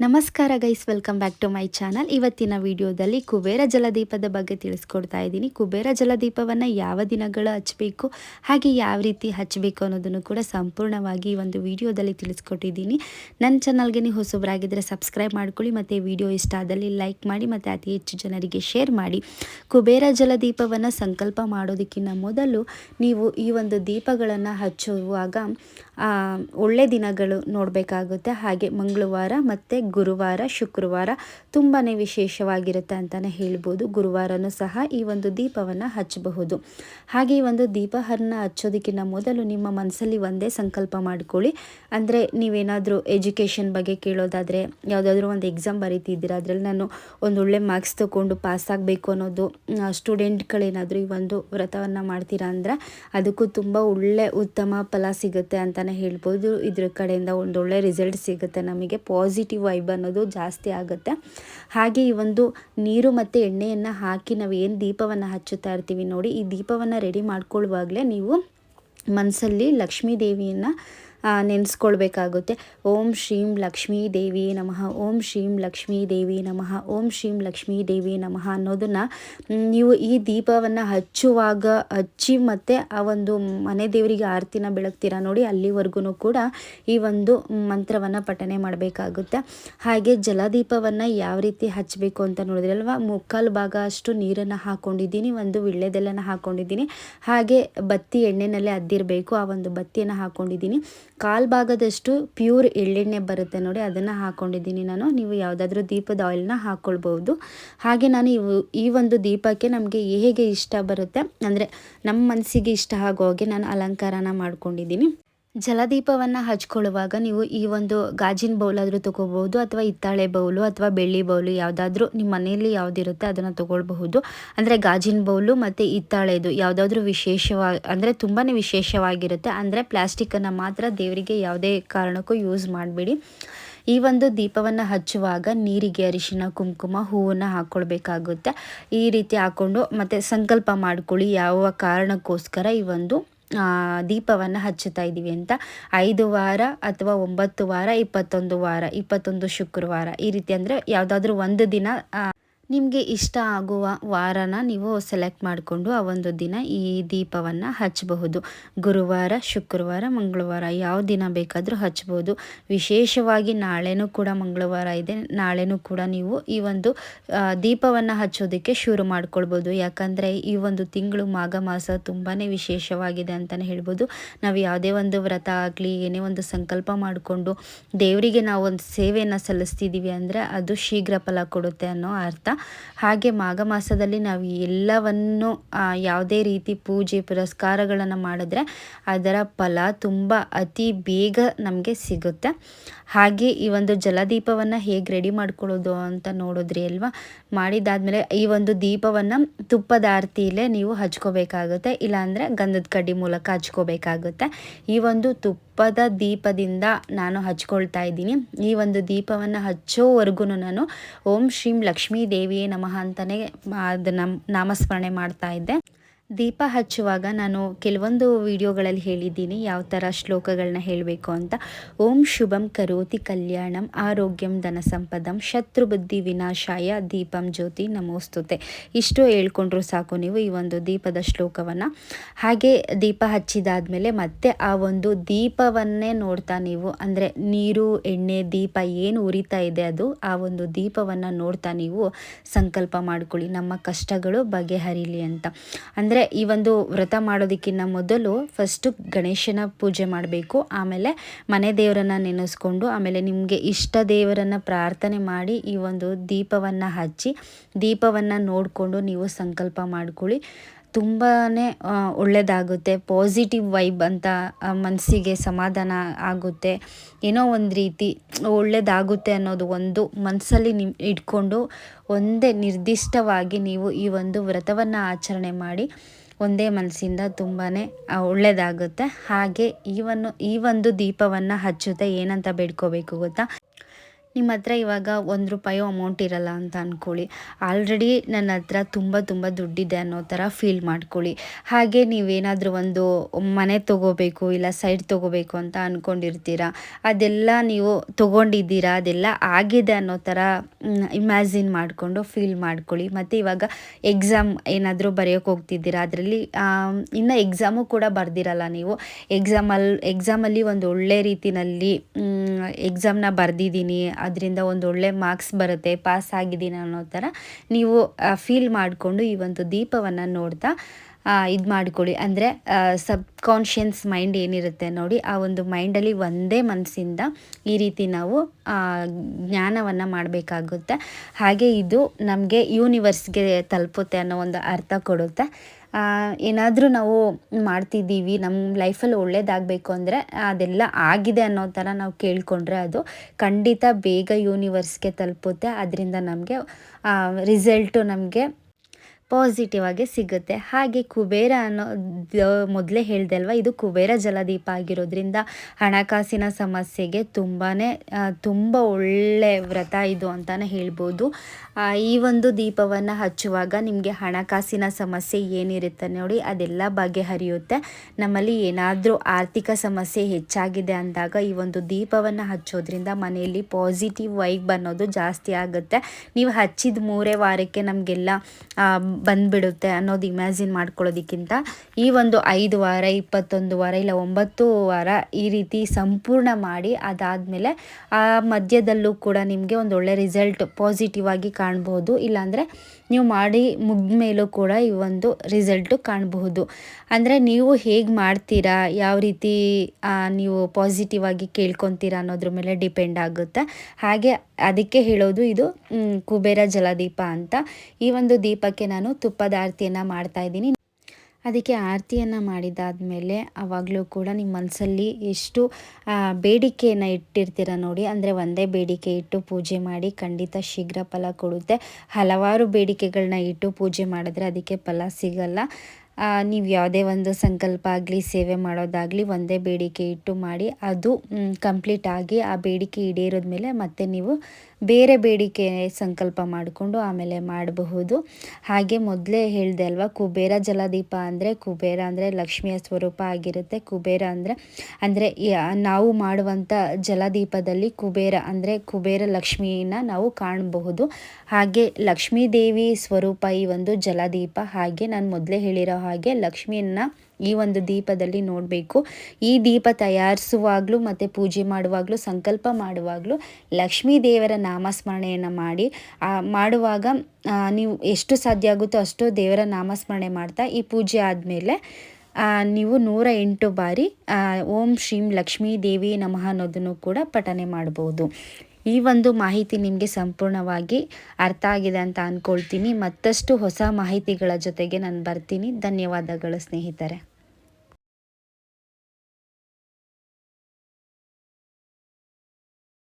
ನಮಸ್ಕಾರ guys welcome back to my channel ಇವತ್ತಿನ ವಿಡಿಯೋದಲ್ಲಿ ಕುಬೇರ ಜಲದೀಪದ ಬಗ್ಗೆ ತಿಳಿಸ್ಕೊಡ್ತಾ ಇದ್ದೀನಿ. ಕುಬೇರ ಜಲದೀಪವನ್ನು ಯಾವ ದಿನಗಳು ಹಚ್ಚಬೇಕು ಹಾಗೆ ಯಾವ ರೀತಿ ಹಚ್ಚಬೇಕು ಅನ್ನೋದನ್ನು ಕೂಡ ಸಂಪೂರ್ಣವಾಗಿ ಈ ಒಂದು ವಿಡಿಯೋದಲ್ಲಿ ತಿಳಿಸ್ಕೊಟ್ಟಿದ್ದೀನಿ. ನನ್ನ ಚಾನಲ್ಗೆ ನೀವು ಹೊಸಬರಾಗಿದ್ದರೆ ಸಬ್ಸ್ಕ್ರೈಬ್ ಮಾಡ್ಕೊಳ್ಳಿ, ಮತ್ತು ವಿಡಿಯೋ ಇಷ್ಟ ಆದಲ್ಲಿ ಲೈಕ್ ಮಾಡಿ, ಮತ್ತು ಅತಿ ಹೆಚ್ಚು ಜನರಿಗೆ ಶೇರ್ ಮಾಡಿ. ಕುಬೇರ ಜಲದೀಪವನ್ನು ಸಂಕಲ್ಪ ಮಾಡೋದಕ್ಕಿಂತ ಮೊದಲು ನೀವು ಈ ಒಂದು ದೀಪಗಳನ್ನು ಹಚ್ಚುವಾಗ ಒಳ್ಳೆ ದಿನಗಳು ನೋಡಬೇಕಾಗುತ್ತೆ. ಹಾಗೆ ಮಂಗಳವಾರ ಮತ್ತು ಗುರುವಾರ, ಶುಕ್ರವಾರ ತುಂಬಾ ವಿಶೇಷವಾಗಿರುತ್ತೆ ಅಂತಲೇ ಹೇಳ್ಬೋದು. ಗುರುವಾರನೂ ಸಹ ಈ ಒಂದು ದೀಪವನ್ನು ಹಚ್ಚಬಹುದು. ಹಾಗೆ ಈ ಒಂದು ದೀಪ ದೀಪವನ್ನು ಹಚ್ಚೋದಕ್ಕಿಂತ ಮೊದಲು ನಿಮ್ಮ ಮನಸ್ಸಲ್ಲಿ ಒಂದೇ ಸಂಕಲ್ಪ ಮಾಡ್ಕೊಳ್ಳಿ. ಅಂದರೆ ನೀವೇನಾದರೂ ಎಜುಕೇಷನ್ ಬಗ್ಗೆ ಕೇಳೋದಾದರೆ, ಯಾವುದಾದ್ರೂ ಒಂದು ಎಕ್ಸಾಮ್ ಬರೀತಿದ್ದೀರಾ, ಅದರಲ್ಲಿ ನಾನು ಒಂದೊಳ್ಳೆ ಮಾರ್ಕ್ಸ್ ತೊಗೊಂಡು ಪಾಸ್ ಆಗಬೇಕು ಅನ್ನೋದು ಸ್ಟೂಡೆಂಟ್ಗಳೇನಾದರೂ ಈ ಒಂದು ವ್ರತವನ್ನು ಮಾಡ್ತೀರಾ ಅಂದರೆ ಅದಕ್ಕೂ ತುಂಬ ಒಳ್ಳೆ ಉತ್ತಮ ಫಲ ಸಿಗುತ್ತೆ ಅಂತಲೇ ಹೇಳ್ಬೋದು. ಇದ್ರ ಕಡೆಯಿಂದ ಒಂದೊಳ್ಳೆ ರಿಸಲ್ಟ್ ಸಿಗುತ್ತೆ ನಮಗೆ, ಪಾಸಿಟಿವ್ ವೈಬ್ ಅನ್ನೋದು ಜಾಸ್ತಿ ಆಗುತ್ತೆ. ಹಾಗೆ ಈ ಒಂದು ನೀರು ಮತ್ತು ಎಣ್ಣೆಯನ್ನು ಹಾಕಿ ನಾವು ಏನು ದೀಪವನ್ನು ಹಚ್ಚುತ್ತಾ ಇರ್ತೀವಿ ನೋಡಿ, ಈ ದೀಪವನ್ನು ರೆಡಿ ಮಾಡ್ಕೊಳ್ಳುವಾಗಲೇ ನೀವು ಮನಸ್ಸಲ್ಲಿ ಲಕ್ಷ್ಮೀ ದೇವಿಯನ್ನು ನೆನೆಸ್ಕೊಳ್ಬೇಕಾಗುತ್ತೆ. ಓಂ ಶ್ರೀಂ ಲಕ್ಷ್ಮೀ ದೇವಿ ನಮಃ, ಓಂ ಶ್ರೀಂ ಲಕ್ಷ್ಮೀ ದೇವಿ ನಮಃ, ಓಂ ಶ್ರೀಂ ಲಕ್ಷ್ಮೀ ದೇವಿ ನಮಃ ಅನ್ನೋದನ್ನು ನೀವು ಈ ದೀಪವನ್ನು ಹಚ್ಚುವಾಗ, ಹಚ್ಚಿ ಮತ್ತು ಆ ಒಂದು ಮನೆ ದೇವರಿಗೆ ಆರತಿನ ಬೆಳಗ್ತೀರಾ ನೋಡಿ ಅಲ್ಲಿವರೆಗೂ ಕೂಡ ಈ ಒಂದು ಮಂತ್ರವನ್ನು ಪಠನೆ ಮಾಡಬೇಕಾಗುತ್ತೆ. ಹಾಗೆ ಜಲದೀಪವನ್ನು ಯಾವ ರೀತಿ ಹಚ್ಚಬೇಕು ಅಂತ ನೋಡಿದ್ರೆ ಅಲ್ವಾ ಮುಕ್ಕಾಲು ಭಾಗ ಅಷ್ಟು ನೀರನ್ನು ಹಾಕ್ಕೊಂಡಿದ್ದೀನಿ ಒಂದು ವಿಳ್ಳೆದೆಲ್ಲನ ಹಾಕ್ಕೊಂಡಿದ್ದೀನಿ ಹಾಗೆ ಬತ್ತಿ ಎಣ್ಣೆನಲ್ಲೇ ಅದ್ದಿರಬೇಕು, ಆ ಒಂದು ಬತ್ತಿಯನ್ನು ಹಾಕ್ಕೊಂಡಿದ್ದೀನಿ ಕಾಲು ಭಾಗದಷ್ಟು ಪ್ಯೂರ್ ಎಳ್ಳೆಣ್ಣೆ ಬರುತ್ತೆ ನೋಡಿ, ಅದನ್ನು ಹಾಕ್ಕೊಂಡಿದ್ದೀನಿ ನಾನು. ನೀವು ಯಾವುದಾದ್ರೂ ದೀಪದ ಆಯಿಲ್ನ ಹಾಕ್ಕೊಳ್ಬೋದು ಹಾಗೆ ನಾನು ಇವು, ಈ ಒಂದು ದೀಪಕ್ಕೆ ನಮಗೆ ಹೇಗೆ ಇಷ್ಟ ಬರುತ್ತೆ, ಅಂದರೆ ನಮ್ಮ ಮನಸ್ಸಿಗೆ ಇಷ್ಟ ಆಗೋ ಹಾಗೆ ನಾನು ಅಲಂಕಾರನ ಮಾಡ್ಕೊಂಡಿದ್ದೀನಿ. ಜಲದೀಪವನ್ನು ಹಚ್ಕೊಳ್ಳುವಾಗ ನೀವು ಈ ಒಂದು ಗಾಜಿನ ಬೌಲಾದರೂ ತೊಗೋಬೋದು ಅಥವಾ ಹಿತ್ತಾಳೆ ಬೌಲು ಅಥವಾ ಬೆಳ್ಳಿ ಬೌಲು ಯಾವುದಾದ್ರೂ ನಿಮ್ಮ ಮನೆಯಲ್ಲಿ ಯಾವುದಿರುತ್ತೆ ಅದನ್ನು ತೊಗೊಳ್ಬಹುದು. ಅಂದರೆ ಗಾಜಿನ ಬೌಲು ಮತ್ತು ಹಿತ್ತಾಳೆದು ಯಾವುದಾದ್ರೂ ವಿಶೇಷವಾ, ಅಂದರೆ ತುಂಬಾ ವಿಶೇಷವಾಗಿರುತ್ತೆ. ಅಂದರೆ ಪ್ಲಾಸ್ಟಿಕ್ಕನ್ನು ಮಾತ್ರ ದೇವರಿಗೆ ಯಾವುದೇ ಕಾರಣಕ್ಕೂ ಯೂಸ್ ಮಾಡಬೇಡಿ. ಈ ಒಂದು ದೀಪವನ್ನು ಹಚ್ಚುವಾಗ ನೀರಿಗೆ ಅರಿಶಿನ, ಕುಂಕುಮ, ಹೂವನ್ನು ಹಾಕ್ಕೊಳ್ಬೇಕಾಗುತ್ತೆ ಈ ರೀತಿ ಹಾಕ್ಕೊಂಡು ಮತ್ತು ಸಂಕಲ್ಪ ಮಾಡ್ಕೊಳ್ಳಿ. ಯಾವ ಕಾರಣಕ್ಕೋಸ್ಕರ ಈ ಒಂದು ದೀಪವನ್ನು ಹಚ್ಚುತ್ತಾ ಇದ್ದೀವಿ ಅಂತ. ಐದು ವಾರ ಅಥವಾ ಒಂಬತ್ತು ವಾರ, ಇಪ್ಪತ್ತೊಂದು ವಾರ, ಇಪ್ಪತ್ತೊಂದು ಶುಕ್ರವಾರ, ಈ ರೀತಿ ಅಂದರೆ ಯಾವುದಾದ್ರೂ ಒಂದು ದಿನ ನಿಮಗೆ ಇಷ್ಟ ಆಗುವ ವಾರನ ನೀವು ಸೆಲೆಕ್ಟ್ ಮಾಡಿಕೊಂಡು ಆ ಒಂದು ದಿನ ಈ ದೀಪವನ್ನು ಹಚ್ಚಬಹುದು ಗುರುವಾರ, ಶುಕ್ರವಾರ, ಮಂಗಳವಾರ ಯಾವ ದಿನ ಬೇಕಾದರೂ ಹಚ್ಬೋದು ವಿಶೇಷವಾಗಿ ನಾಳೆನೂ ಕೂಡ ಮಂಗಳವಾರ ಇದೆ. ನಾಳೆನೂ ಕೂಡ ನೀವು ಈ ಒಂದು ದೀಪವನ್ನು ಹಚ್ಚೋದಕ್ಕೆ ಶುರು ಮಾಡ್ಕೊಳ್ಬೋದು ಯಾಕಂದರೆ ಈ ಒಂದು ತಿಂಗಳು ಮಾಘ ಮಾಸ ತುಂಬಾ ವಿಶೇಷವಾಗಿದೆ ಅಂತಲೇ ಹೇಳ್ಬೋದು. ನಾವು ಯಾವುದೇ ಒಂದು ವ್ರತ ಆಗಲಿ, ಏನೇ ಒಂದು ಸಂಕಲ್ಪ ಮಾಡಿಕೊಂಡು ದೇವರಿಗೆ ನಾವು ಒಂದು ಸೇವೆಯನ್ನು ಸಲ್ಲಿಸ್ತಿದ್ದೀವಿ ಅಂದರೆ ಅದು ಶೀಘ್ರ ಫಲ ಕೊಡುತ್ತೆ ಅನ್ನೋ ಅರ್ಥ. ಹಾಗೆ ಮಾಘ ಮಾಸದಲ್ಲಿ ನಾವು ಎಲ್ಲವನ್ನು ಯಾವುದೇ ರೀತಿ ಪೂಜೆ ಪುರಸ್ಕಾರಗಳನ್ನು ಮಾಡಿದ್ರೆ ಅದರ ಫಲ ತುಂಬ ಅತಿ ಬೇಗ ನಮಗೆ ಸಿಗುತ್ತೆ. ಹಾಗೆ ಈ ಒಂದು ಜಲದೀಪವನ್ನು ಹೇಗೆ ರೆಡಿ ಮಾಡ್ಕೊಳ್ಳೋದು ಅಂತ ನೋಡಿದ್ರಿ ಅಲ್ವಾ? ಮಾಡಿದಾದ್ಮೇಲೆ ಈ ಒಂದು ದೀಪವನ್ನು ತುಪ್ಪದ ಆರತಿಯಲ್ಲೇ ನೀವು ಹಚ್ಕೋಬೇಕಾಗುತ್ತೆ, ಇಲ್ಲಾಂದರೆ ಗಂಧದ ಕಡ್ಡಿ ಮೂಲಕ ಹಚ್ಕೋಬೇಕಾಗುತ್ತೆ. ಈ ಒಂದು ತುಪ್ಪದ ದೀಪದಿಂದ ನಾನು ಹಚ್ಕೊಳ್ತಾ ಇದ್ದೀನಿ. ಈ ಒಂದು ದೀಪವನ್ನು ಹಚ್ಚೋವರೆಗೂ ನಾನು ಓಂ ಶ್ರೀಂ ಲಕ್ಷ್ಮೀ ದೇವಿಯೇ ನಮಃ ಅಂತಲೇ ಅದನ್ನು ನಾಮಸ್ಮರಣೆ ಮಾಡ್ತಾ ಇದ್ದೆ. ದೀಪ ಹಚ್ಚುವಾಗ ನಾನು ಕೆಲವೊಂದು ವಿಡಿಯೋಗಳಲ್ಲಿ ಹೇಳಿದ್ದೀನಿ ಯಾವ ಥರ ಶ್ಲೋಕಗಳನ್ನ ಹೇಳಬೇಕು ಅಂತ. ಓಂ ಶುಭಂ ಕರೋತಿ ಕಲ್ಯಾಣಂ ಆರೋಗ್ಯಂ ಧನ ಸಂಪದಂ ಶತ್ರು ಬುದ್ಧಿ ವಿನಾಶಾಯ ದೀಪಂ ಜ್ಯೋತಿ ನಮೋಸ್ತುತೆ. ಇಷ್ಟು ಹೇಳ್ಕೊಂಡ್ರು ಸಾಕು ನೀವು ಈ ಒಂದು ದೀಪದ ಶ್ಲೋಕವನ್ನು. ಹಾಗೆ ದೀಪ ಹಚ್ಚಿದಾದ್ಮೇಲೆ ಮತ್ತೆ ಆ ಒಂದು ದೀಪವನ್ನೇ ನೋಡ್ತಾ ನೀವು, ಅಂದರೆ ನೀರು, ಎಣ್ಣೆ, ದೀಪ ಏನು ಉರಿತಾ ಇದೆ ಅದು, ಆ ಒಂದು ದೀಪವನ್ನು ನೋಡ್ತಾ ನೀವು ಸಂಕಲ್ಪ ಮಾಡ್ಕೊಳ್ಳಿ. ನಮ್ಮ ಕಷ್ಟಗಳು ಬಗೆಹರಿಲಿ ಅಂತ. ಅಂದರೆ ಈ ಒಂದು ವ್ರತ ಮಾಡೋದಕ್ಕಿಂತ ಮೊದಲು ಫಸ್ಟು ಗಣೇಶನ ಪೂಜೆ ಮಾಡಬೇಕು. ಆಮೇಲೆ ಮನೆ ದೇವರನ್ನು ನೆನೆಸ್ಕೊಂಡು, ಆಮೇಲೆ ನಿಮಗೆ ಇಷ್ಟ ದೇವರನ್ನು ಪ್ರಾರ್ಥನೆ ಮಾಡಿ ಈ ಒಂದು ದೀಪವನ್ನು ಹಚ್ಚಿ, ದೀಪವನ್ನು ನೋಡಿಕೊಂಡು ನೀವು ಸಂಕಲ್ಪ ಮಾಡ್ಕೊಳ್ಳಿ. ತುಂಬಾ ಒಳ್ಳೆಯದಾಗುತ್ತೆ ಪಾಸಿಟಿವ್ ವೈಬ್ ಅಂತ ಮನಸ್ಸಿಗೆ ಸಮಾಧಾನ ಆಗುತ್ತೆ. ಏನೋ ಒಂದು ರೀತಿ ಒಳ್ಳೆಯದಾಗುತ್ತೆ ಅನ್ನೋದು ಒಂದು ಮನಸ್ಸಲ್ಲಿ ನಿಮ್, ಇಟ್ಕೊಂಡು ಒಂದೇ ನಿರ್ದಿಷ್ಟವಾಗಿ ನೀವು ಈ ಒಂದು ವ್ರತವನ್ನು ಆಚರಣೆ ಮಾಡಿ ಒಂದೇ ಮನಸ್ಸಿಂದ ತುಂಬಾ ಒಳ್ಳೆಯದಾಗುತ್ತೆ ಹಾಗೆ ಈ ಒಂದು ಈ ಒಂದು ದೀಪವನ್ನು ಹಚ್ಚುತ್ತೆ ಏನಂತ ಬೇಡ್ಕೋಬೇಕು ಗೊತ್ತಾ? ನಿಮ್ಮ ಹತ್ರ ಇವಾಗ ಒಂದು ರೂಪಾಯೋ ಅಮೌಂಟ್ ಇರಲ್ಲ ಅಂತ ಅಂದ್ಕೊಳ್ಳಿ ಆಲ್ರೆಡಿ ನನ್ನ ಹತ್ರ ತುಂಬ ತುಂಬ ದುಡ್ಡಿದೆ ಅನ್ನೋ ಥರ ಫೀಲ್ ಮಾಡ್ಕೊಳ್ಳಿ. ಹಾಗೆ ನೀವೇನಾದರೂ ಒಂದು ಮನೆ ತೊಗೋಬೇಕು ಇಲ್ಲ ಸೈಡ್ ತೊಗೋಬೇಕು ಅಂತ ಅಂದ್ಕೊಂಡಿರ್ತೀರ ಅದೆಲ್ಲ ನೀವು ತೊಗೊಂಡಿದ್ದೀರಾ? ಅದೆಲ್ಲ ಆಗಿದೆ ಅನ್ನೋ ಥರ ಇಮ್ಯಾಜಿನ್ ಮಾಡಿಕೊಂಡು ಫೀಲ್ ಮಾಡ್ಕೊಳ್ಳಿ. ಮತ್ತು ಇವಾಗ ಎಕ್ಸಾಮ್ ಏನಾದರೂ ಬರೆಯೋಕ್ಕೆ ಹೋಗ್ತಿದ್ದೀರಾ? ಅದರಲ್ಲಿ ಇನ್ನು ಎಕ್ಸಾಮು ಕೂಡ ಬರ್ದಿರಲ್ಲ ನೀವು. ಎಕ್ಸಾಮಲ್ಲಿ ಎಕ್ಸಾಮಲ್ಲಿ ಒಂದು ಒಳ್ಳೆ ರೀತಿಯಲ್ಲಿ ಎಕ್ಸಾಮ್ನ ಬರೆದಿದ್ದೀನಿ, ಅದರಿಂದ ಒಂದು ಒಳ್ಳೆ ಮಾರ್ಕ್ಸ್ ಬರುತ್ತೆ ಪಾಸ್ ಆಗಿದ್ದೀನಿ ಅನ್ನೋ ಥರ ನೀವು ಫೀಲ್ ಮಾಡಿಕೊಂಡು ಈ ಒಂದು ದೀಪವನ್ನು ನೋಡ್ತಾ ಇದು ಮಾಡ್ಕೊಳ್ಳಿ. ಅಂದರೆ ಸಬ್ ಕಾನ್ಷಿಯನ್ಸ್ ಮೈಂಡ್ ಏನಿರುತ್ತೆ ನೋಡಿ, ಆ ಒಂದು ಮೈಂಡಲ್ಲಿ ಒಂದೇ ಮನಸ್ಸಿಂದ ಈ ರೀತಿ ನಾವು ಜ್ಞಾನವನ್ನು ಮಾಡಬೇಕಾಗುತ್ತೆ. ಹಾಗೆ ಇದು ನಮಗೆ ಯೂನಿವರ್ಸ್ಗೆ ತಲುಪುತ್ತೆ ಅನ್ನೋ ಒಂದು ಅರ್ಥ ಕೊಡುತ್ತೆ. ಏನಾದರೂ ನಾವು ಮಾಡ್ತಿದ್ದೀವಿ ನಮ್ಮ ಲೈಫಲ್ಲಿ ಒಳ್ಳೇದಾಗಬೇಕು ಅಂದರೆ ಅದೆಲ್ಲ ಆಗಿದೆ ಅನ್ನೋ ಥರ ನಾವು ಕೇಳಿಕೊಂಡ್ರೆ ಅದು ಖಂಡಿತ ಬೇಗ ಯೂನಿವರ್ಸ್ಗೆ ತಲುಪುತ್ತೆ. ಅದರಿಂದ ನಮಗೆ ರಿಸಲ್ಟು ನಮಗೆ ಪಾಸಿಟಿವ್ ಆಗಿ ಸಿಗುತ್ತೆ. ಹಾಗೆ ಕುಬೇರ ಅನ್ನೋದು ಮೊದಲೇ ಹೇಳಿದೆ ಅಲ್ವಾ? ಇದು ಕುಬೇರ ಜಲದೀಪ ಆಗಿರೋದ್ರಿಂದ ಹಣಕಾಸಿನ ಸಮಸ್ಯೆಗೆ ತುಂಬಾ ತುಂಬ ಒಳ್ಳೆ ವ್ರತ ಇದು ಅಂತಲೇ ಹೇಳ್ಬೋದು. ಈ ಒಂದು ದೀಪವನ್ನು ಹಚ್ಚುವಾಗ ನಿಮಗೆ ಹಣಕಾಸಿನ ಸಮಸ್ಯೆ ಏನಿರುತ್ತೆ ನೋಡಿ, ಅದೆಲ್ಲ ಬಗೆಹರಿಯುತ್ತೆ. ನಮ್ಮಲ್ಲಿ ಏನಾದರೂ ಆರ್ಥಿಕ ಸಮಸ್ಯೆ ಹೆಚ್ಚಾಗಿದೆ ಅಂದಾಗ ಈ ಒಂದು ದೀಪವನ್ನು ಹಚ್ಚೋದ್ರಿಂದ ಮನೆಯಲ್ಲಿ ಪಾಸಿಟಿವ್ ವೈಬ್ ಅನ್ನೋದು ಜಾಸ್ತಿ ಆಗುತ್ತೆ. ನೀವು ಹಚ್ಚಿದ ಮೂರೇ ವಾರಕ್ಕೆ ನಮಗೆಲ್ಲ ಬಂದುಬಿಡುತ್ತೆ ಅನ್ನೋದು ಇಮ್ಯಾಜಿನ್ ಮಾಡ್ಕೊಳ್ಳೋದಕ್ಕಿಂತ ಈ ಒಂದು ಐದು ವಾರ, ಇಪ್ಪತ್ತೊಂದು ವಾರ ಇಲ್ಲ ಒಂಬತ್ತು ವಾರ ಈ ರೀತಿ ಸಂಪೂರ್ಣ ಮಾಡಿ ಅದಾದಮೇಲೆ ಆ ಮಧ್ಯದಲ್ಲೂ ಕೂಡ ನಿಮಗೆ ಒಂದು ಒಳ್ಳೆ ರಿಸಲ್ಟ್ ಪಾಸಿಟಿವ್ ಆಗಿ ಕಾಣ್ಬೋದು. ಇಲ್ಲಾಂದರೆ ನೀವು ಮಾಡಿ ಮುಗಿದ ಮೇಲೂ ಕೂಡ ಈ ಒಂದು ರಿಸಲ್ಟು ಕಾಣಬಹುದು. ಅಂದರೆ ನೀವು ಹೇಗೆ ಮಾಡ್ತೀರಾ, ಯಾವ ರೀತಿ ನೀವು ಪಾಸಿಟಿವ್ ಆಗಿ ಕೇಳ್ಕೊತೀರಾ ಅನ್ನೋದ್ರ ಮೇಲೆ ಡಿಪೆಂಡ್ ಆಗುತ್ತೆ. ಹಾಗೆ ಅದಕ್ಕೆ ಹೇಳೋದು ಇದು ಕುಬೇರ ಜಲದೀಪ ಅಂತ. ಈ ಒಂದು ದೀಪಕ್ಕೆ ನಾನು ತುಪ್ಪದ ಆರತಿಯನ್ನು ಮಾಡ್ತಾಯಿದ್ದೀನಿ ಅದಕ್ಕೆ ಆರತಿಯನ್ನು ಮಾಡಿದ್ದಾದಮೇಲೆ ಆವಾಗಲೂ ಕೂಡ ನಿಮ್ಮ ಮನಸ್ಸಲ್ಲಿ ಎಷ್ಟು ಬೇಡಿಕೆಯನ್ನು ಇಟ್ಟಿರ್ತೀರ ನೋಡಿ. ಅಂದರೆ ಒಂದೇ ಬೇಡಿಕೆ ಇಟ್ಟು ಪೂಜೆ ಮಾಡಿ ಖಂಡಿತ ಶೀಘ್ರ ಫಲ ಕೊಡುತ್ತೆ. ಹಲವಾರು ಬೇಡಿಕೆಗಳನ್ನ ಇಟ್ಟು ಪೂಜೆ ಮಾಡಿದ್ರೆ ಅದಕ್ಕೆ ಫಲ ಸಿಗಲ್ಲ. ನೀವು ಯಾವುದೇ ಒಂದು ಸಂಕಲ್ಪ ಆಗಲಿ, ಸೇವೆ ಮಾಡೋದಾಗಲಿ ಒಂದೇ ಬೇಡಿಕೆ ಇಟ್ಟು ಮಾಡಿ, ಅದು ಕಂಪ್ಲೀಟ್ ಆಗಿ ಆ ಬೇಡಿಕೆ ಈಡೇರಿದ ಮೇಲೆ ಮತ್ತೆ ನೀವು ಬೇರೆ ಬೇಡಿಕೆ ಸಂಕಲ್ಪ ಮಾಡಿಕೊಂಡು ಆಮೇಲೆ ಮಾಡಬಹುದು. ಹಾಗೆ ಮೊದಲೇ ಹೇಳಿದೆ ಅಲ್ವಾ, ಕುಬೇರ ಜಲದೀಪ ಅಂದರೆ ಕುಬೇರ ಅಂದರೆ ಲಕ್ಷ್ಮಿಯ ಸ್ವರೂಪ ಆಗಿರುತ್ತೆ. ಕುಬೇರ ಅಂದರೆ ಅಂದರೆ ನಾವು ಮಾಡುವಂಥ ಜಲದೀಪದಲ್ಲಿ ಕುಬೇರ ಅಂದರೆ ಕುಬೇರ ಲಕ್ಷ್ಮಿಯನ್ನ ನಾವು ಕಾಣಬಹುದು. ಹಾಗೆ ಲಕ್ಷ್ಮೀ ದೇವಿ ಸ್ವರೂಪ ಈ ಒಂದು ಜಲದೀಪ. ಹಾಗೆ ನಾನು ಮೊದಲೇ ಹೇಳಿರೋ ಹಾಗೆ ಲಕ್ಷ್ಮಿಯನ್ನು ಈ ಒಂದು ದೀಪದಲ್ಲಿ ನೋಡಬೇಕು. ಈ ದೀಪ ತಯಾರಿಸುವಾಗಲೂ ಮತ್ತು ಪೂಜೆ ಮಾಡುವಾಗಲೂ, ಸಂಕಲ್ಪ ಮಾಡುವಾಗಲೂ ಲಕ್ಷ್ಮೀ ದೇವರ ನಾಮಸ್ಮರಣೆಯನ್ನು ಮಾಡಿ ಮಾಡುವಾಗ ನೀವು ಎಷ್ಟು ಸಾಧ್ಯ ಆಗುತ್ತೋ ಅಷ್ಟು ದೇವರ ನಾಮಸ್ಮರಣೆ ಮಾಡ್ತಾ ಈ ಪೂಜೆ ಆದಮೇಲೆ ನೀವು ನೂರ ಎಂಟು ಬಾರಿ ಓಂ ಶ್ರೀಂ ಲಕ್ಷ್ಮೀ ದೇವಿ ನಮಃ ಅನ್ನೋದನ್ನು ಕೂಡ ಪಠನೆ ಮಾಡ್ಬೋದು. ಈ ಒಂದು ಮಾಹಿತಿ ನಿಮಗೆ ಸಂಪೂರ್ಣವಾಗಿ ಅರ್ಥ ಆಗಿದೆ ಅಂತ ಅಂದ್ಕೊಳ್ತೀನಿ ಮತ್ತಷ್ಟು ಹೊಸ ಮಾಹಿತಿಗಳ ಜೊತೆಗೆ ನಾನು ಬರ್ತೀನಿ. ಧನ್ಯವಾದಗಳು ಸ್ನೇಹಿತರೆ.